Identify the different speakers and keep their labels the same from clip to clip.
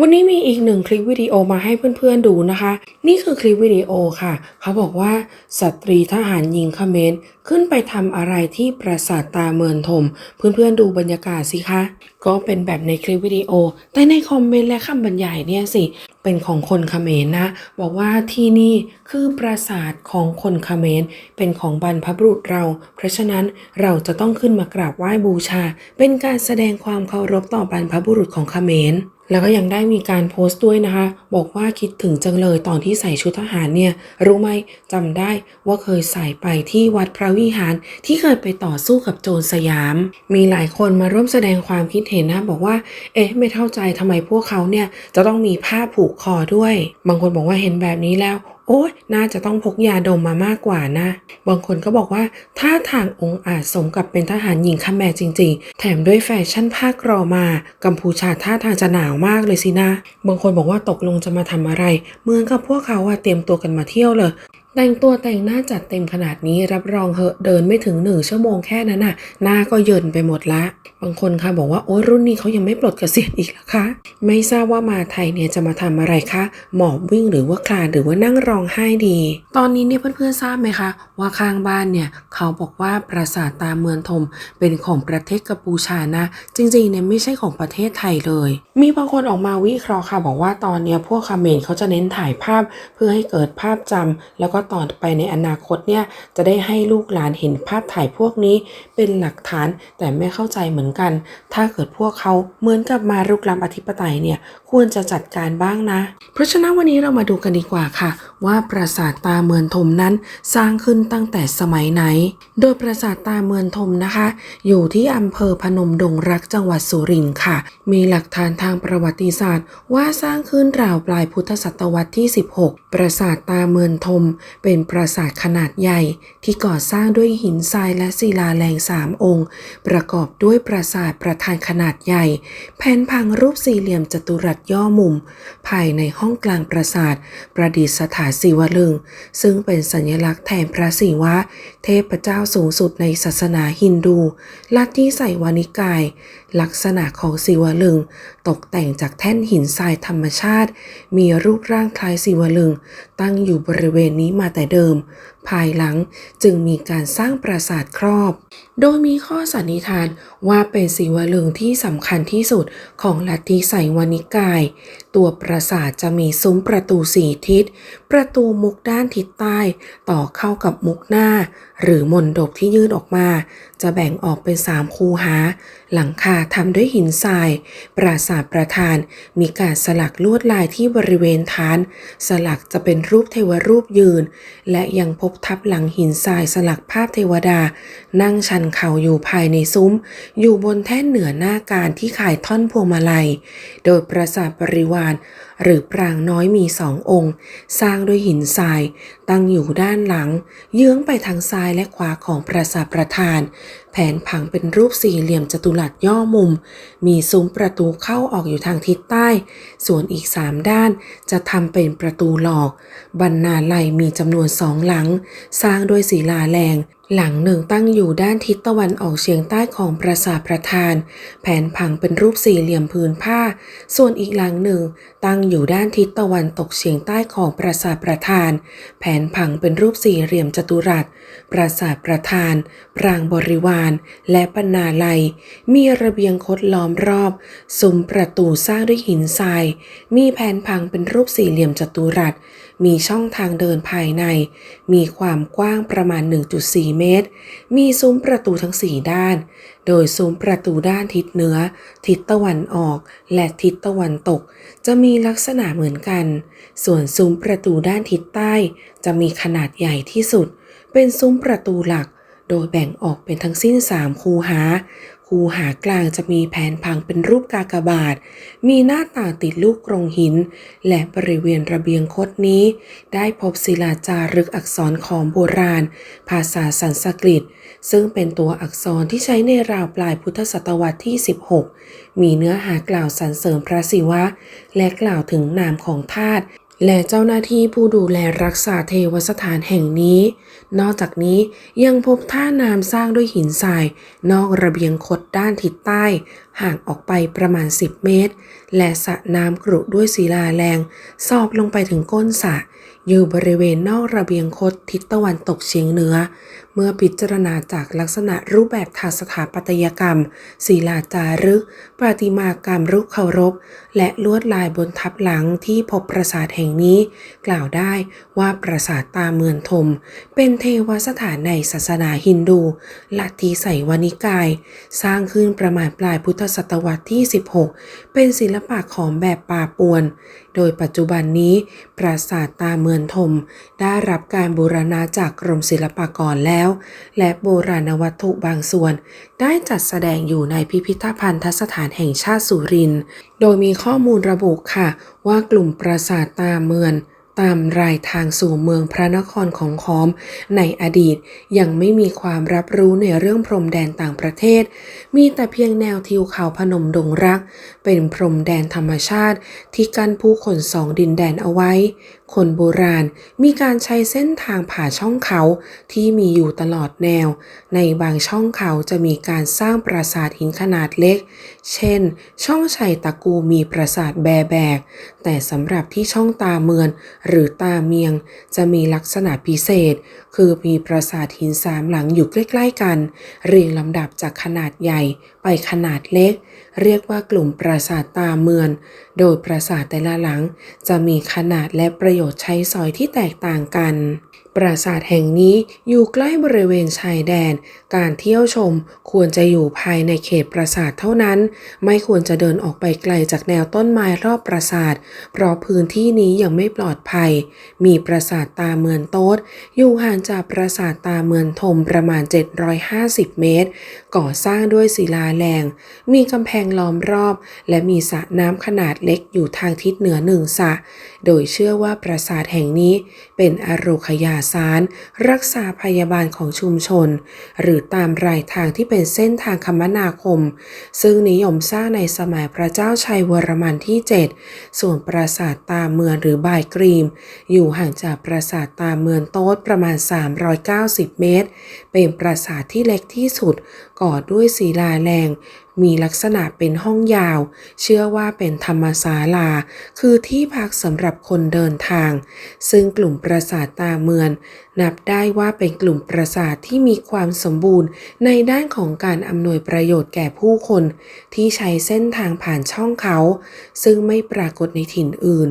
Speaker 1: วันนี้มีอีกหนึ่งคลิปวิดีโอมาให้เพื่อนๆดูนะคะ นี่คือคลิปวิดีโอค่ะ เขาบอกว่าสตรีทหารหญิงเขมรขึ้นไปทำอะไรที่ปราสาทตาเมินทม เพื่อนๆดูบรรยากาศสิคะ ก็เป็นแบบในคลิปวิดีโอ แต่ในคอมเมนต์และคำบรรยายเนี่ยสิ เป็นของคนเขมรนะ บอกว่าที่นี่คือปราสาทของคนเขมร เป็นของบรรพบุรุษเรา เพราะฉะนั้นเราจะต้องขึ้นมากราบไหว้บูชา เป็นการแสดงความเคารพต่อบรรพบุรุษของเขมรแล้วก็ยังได้มีการโพสต์ด้วยนะคะ บอกว่าคิดถึงจังเลยตอนที่ใส่ชุดทหารเนี่ย รู้ไหมจำได้ว่าเคยใส่ไปที่วัดพระวิหาร ที่เคยไปต่อสู้กับโจรสยาม มีหลายคนมาร่วมแสดงความคิดเห็นนะ บอกว่า เอ๊ะ ไม่เข้าใจทำไมพวกเขาเนี่ย จะต้องมีผ้าผูกคอด้วย บางคนบอกว่าเห็นแบบนี้แล้ว โอ๊ยน่าจะต้องพกยาดมมามากกว่านะ บางคนก็บอกว่าท่าทางองค์อาจสมกับเป็นทหารหญิงขแมรจริง ๆ แถมด้วยแฟชั่นผ้ากรอมา กัมพูชาท่าทางจะหนาวมากเลยสินะ บางคนบอกว่าตกลงจะมาทำอะไรเหมือนกับพวกเขาอะเตรียมตัวกันมาเที่ยวเลย แต่งตัวแต่งหน้าจัดเต็มขนาดนี้รับรองเหอะเดินไม่ถึงหนึ่งชั่วโมงแค่นั้นน่ะ หน้าก็เยินไปหมดละ บางคนค่ะบอกว่าโอ้รุ่นนี้เขายังไม่ปลดเกษียณอีกหรอคะ ไม่ทราบว่ามาไทยเนี่ยจะมาทำอะไรคะ หมอบวิ่งหรือว่าคลานหรือว่านั่งร้องไห้ดี ตอนนี้เนี่ยเพื่อนๆทราบไหมคะ ว่าข้างบ้านเนี่ยเขาบอกว่าปราสาทตาเมืองทมเป็นของประเทศกัมพูชานะ จริงๆเนี่ยไม่ใช่ของประเทศไทยเลย มีบางคนออกมาวิเคราะห์ค่ะ บอกว่าตอนเนี้ยพวกคาเมนเขาจะเน้นถ่ายภาพเพื่อให้เกิดภาพจำแล้วก็ต่อไปในอนาคตเนี่ยจะได้ให้ลูกหลานเห็นภาพถ่ายพวกนี้เป็นหลักฐานแต่ไม่เข้าใจเหมือนกัน ถ้าเกิดพวกเขาเหมือนกับมารุกล้ำอธิปไตยเนี่ยควรจะจัดการบ้างนะ เพราะฉะนั้นวันนี้เรามาดูกันดีกว่าค่ะ ว่าปราสาทตาเมือนทมนั้นสร้างขึ้นตั้งแต่สมัยไหน โดยปราสาทตาเมือนทมนะคะ อยู่ที่อำเภอพนมดงรักจังหวัดสุรินทร์ค่ะ มีหลักฐานทางประวัติศาสตร์ ว่าสร้างขึ้นราวปลายพุทธศตวรรษที่ 16 ปราสาทตาเมือนทมเป็นปราสาทขนาดใหญ่ที่ก่อสร้างด้วยหินทรายและศิลาแรงสามองค์ ประกอบด้วยปราสาทประธานขนาดใหญ่ แผนพังรูปสี่เหลี่ยมจัตุรัสย่อมุม ภายในห้องกลางปราสาท ประดิษฐานศิวลึง ซึ่งเป็นสัญลักษณ์แทนพระศิวะ เทพเจ้าสูงสุดในศาสนาฮินดู ลัทธิไสวานิกาย ลักษณะของศิวลึง ตกแต่งจากแท่นหินทรายธรรมชาติ มีรูปร่างคล้ายศิวลึง ตั้งอยู่บริเวณนี้มาแต่เดิม ภายหลังจึงมีการสร้างปราสาทครอบ โดยมีข้อสันนิษฐานว่าเป็นศิวลึงที่สำคัญที่สุดของลัทธิไสวานิกาย ตัวปราสาทจะมีซุ้มประตูสี่ทิศ ประตูมุกด้านทิศใต้ ต่อเข้ากับมุกหน้าหรือมนดบที่ยื่นออกมา จะแบ่งออกเป็นสามคูหา หลังคาทำด้วยหินทราย ปราสาทประธาน มีการสลักลวดลายที่บริเวณฐาน สลักจะเป็นรูปเทวรูปยืน และยังพบทับหลังหินทรายสลักภาพเทวดา นั่งชันเข่าอยู่ภายในซุ้ม อยู่บนแท่นเหนือหน้าการที่ขายท่อนพวงมาลัย โดยปราสาทบริวาร หรือปรางน้อยมีสององค์ สร้างด้วยหินทราย ตั้งอยู่ด้านหลัง เยื้องไปทางซ้ายและขวาของปราสาทประธาน แผนผังเป็นรูปสี่เหลี่ยมจัตุรัสย่อมุม มีซุ้มประตูเข้าออกอยู่ทางทิศใต้ ส่วนอีกสามด้านจะทำเป็นประตูหลอก บรรณาลัยมีจำนวนสองหลัง สร้างด้วยศิลาแรง หลังหนึ่งตั้งอยู่ด้านทิศตะวันออกเฉียงใต้ของปราสาทประธาน แผนผังเป็นรูปสี่เหลี่ยมผืนผ้า ส่วนอีกหลังหนึ่งตั้งอยู่ด้านทิศตะวันตกเฉียงใต้ของปราสาทประธาน แผนผังเป็นรูปสี่เหลี่ยมจัตุรัส ปราสาทประธาน ปรางบริวารและปนาลัย มีระเบียงคดล้อมรอบ ซุ้มประตูสร้างด้วยหินทราย มีแผนผังเป็นรูปสี่เหลี่ยมจัตุรัส มีช่องทางเดินภายใน มีความกว้างประมาณ 1.4 เมตร มีซุ้มประตูทั้ง4ด้าน โดยซุ้มประตูด้านทิศเหนือ ทิศตะวันออก และทิศตะวันตก จะมีลักษณะเหมือนกัน ส่วนซุ้มประตูด้านทิศใต้ จะมีขนาดใหญ่ที่สุด เป็นซุ้มประตูหลัก โดยแบ่งออกเป็นทั้งสิ้น 3 คูหา คูหากลางจะมีแผนผังเป็นรูปกากบาท มีหน้าต่างติดลูกกรงหิน และบริเวณระเบียงคดนี้ ได้พบศิลาจารึกอักษรของโบราณ ภาษาสันสกฤต ซึ่งเป็นตัวอักษรที่ใช้ในราวปลายพุทธศตวรรษที่ 16 มีเนื้อหากล่าวสรรเสริญพระศิวะ และกล่าวถึงนามของธาตุ และเจ้าหน้าที่ผู้ดูแลรักษาเทวสถานแห่งนี้ นอกจากนี้ยังพบท่าน้ำสร้างด้วยหินทราย นอกระเบียงคดด้านทิศใต้ ห่างออกไปประมาณ 10 เมตร และสระน้ำกรุด้วยศิลาแรงซอกลงไปถึงก้นสระ อยู่บริเวณนอกระเบียงคดทิศตะวันตกเฉียงเหนือ เมื่อพิจารณาจากลักษณะรูปแบบทางสถาปัตยกรรม ศิลาจารึก ประติมากรรมรูปเคารพ และลวดลายบนทับหลังที่พบปราสาทแห่งนี้ กล่าวได้ว่าปราสาทตาเมือนทม เป็นเทวสถานในศาสนาฮินดูลัทธิไสวนิกาย สร้างขึ้นประมาณปลายพุทธศตวรรษที่ 16 เป็นศิลปะของแบบป่าปวน โดยปัจจุบันนี้ ปราสาทตาเมือนทมได้รับการบูรณะจากกรมศิลปากรแล้ว และโบราณวัตถุบางส่วน ได้จัดแสดงอยู่ในพิพิธภัณฑสถานแห่งชาติสุรินทร์โดยมีข้อมูลระบุค่ะว่ากลุ่มปราสาทตาเมือน ตามรายทางสู่เมืองพระนครของขอม ในอดีตยังไม่มีความรับรู้ในเรื่องพรมแดนต่างประเทศ มีแต่เพียงแนวทิวเขาพนมดงรัก เป็นพรมแดนธรรมชาติที่กั้นผู้คนสองดินแดนเอาไว้คนโบราณมีการใช้เส้นทางผ่าช่องเขาที่มีอยู่ตลอดแนว ในบางช่องเขาจะมีการสร้างปราสาทหินขนาดเล็ก เช่น ช่องชัยตะกูมีปราสาทแบแบก แต่สำหรับที่ช่องตาเมือน หรือตาเมียง จะมีลักษณะพิเศษ คือมีปราสาทหินสามหลังอยู่ใกล้ ๆกัน เรียงลำดับจากขนาดใหญ่ไปขนาดเล็ก เรียกว่ากลุ่มปราสาทตาเมือนโดยปราสาทแต่ละหลังจะมีขนาดและประโยชน์ใช้สอยที่แตกต่างกัน ปราสาทแห่งนี้อยู่ใกล้บริเวณชายแดน การเที่ยวชมควรจะอยู่ภายในเขตปราสาทเท่านั้น ไม่ควรจะเดินออกไปไกลจากแนวต้นไม้รอบปราสาท เพราะพื้นที่นี้ยังไม่ปลอดภัย มีปราสาทตาเมือนโต๊ดอยู่ห่างจากปราสาทตาเมือนทมประมาณ 750 เมตร ก่อสร้างด้วยศิลาแรง มีกำแพงล้อมรอบ และมีสระน้ำขนาดเล็กอยู่ทางทิศเหนือหนึ่งสระ โดยเชื่อว่าปราสาทแห่งนี้เป็นอโรคยาสาร รักษาพยาบาลของชุมชน หรือตามรายทางที่เป็นเส้นทางคมนาคม ซึ่งนิยมสร้างในสมัยพระเจ้าชัยวรมันที่ 7 ส่วนปราสาทตาเมืองหรือบายกรีม อยู่ห่างจากปราสาทตาเมืองโต๊ดประมาณ 390 เมตร เป็นปราสาทที่เล็กที่สุดก่อด้วยศิลาแรง มีลักษณะเป็นห้องยาว เชื่อว่าเป็นธรรมศาลา คือที่พักสำหรับคนเดินทาง ซึ่งกลุ่มปราสาทตาเมือน นับได้ว่าเป็นกลุ่มปราสาทที่มีความสมบูรณ์ ในด้านของการอำนวยประโยชน์แก่ผู้คน ที่ใช้เส้นทางผ่านช่องเขา ซึ่งไม่ปรากฏในถิ่นอื่น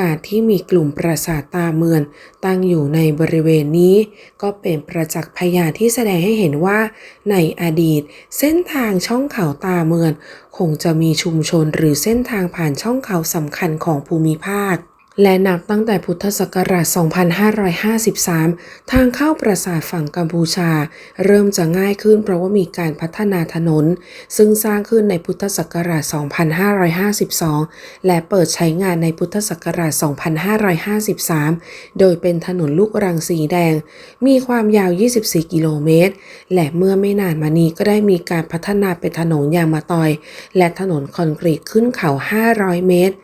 Speaker 1: การที่มีกลุ่มปราสาทตาเมือน ตั้งอยู่ในบริเวณนี้ ก็เป็นประจักษ์พยานที่แสดงให้เห็นว่าในอดีตเส้นทางช่องเขาตาเมือน คงจะมีชุมชนหรือเส้นทางผ่านช่องเขาสำคัญของภูมิภาค และนับตั้งแต่พุทธศักราช 2553 ทางเข้าปราสาทฝั่งกัมพูชา เริ่มจะง่ายขึ้นเพราะว่ามีการพัฒนาถนน ซึ่งสร้างขึ้นในพุทธศักราช 2552 และเปิดใช้งานในพุทธศักราช 2553 โดยเป็นถนนลูกรังสีแดง มีความยาว 24 กิโลเมตร และเมื่อไม่นานมานี้ก็ได้มีการพัฒนาเป็นถนนยางมะตอย และถนนคอนกรีตขึ้นเขา 500 เมตร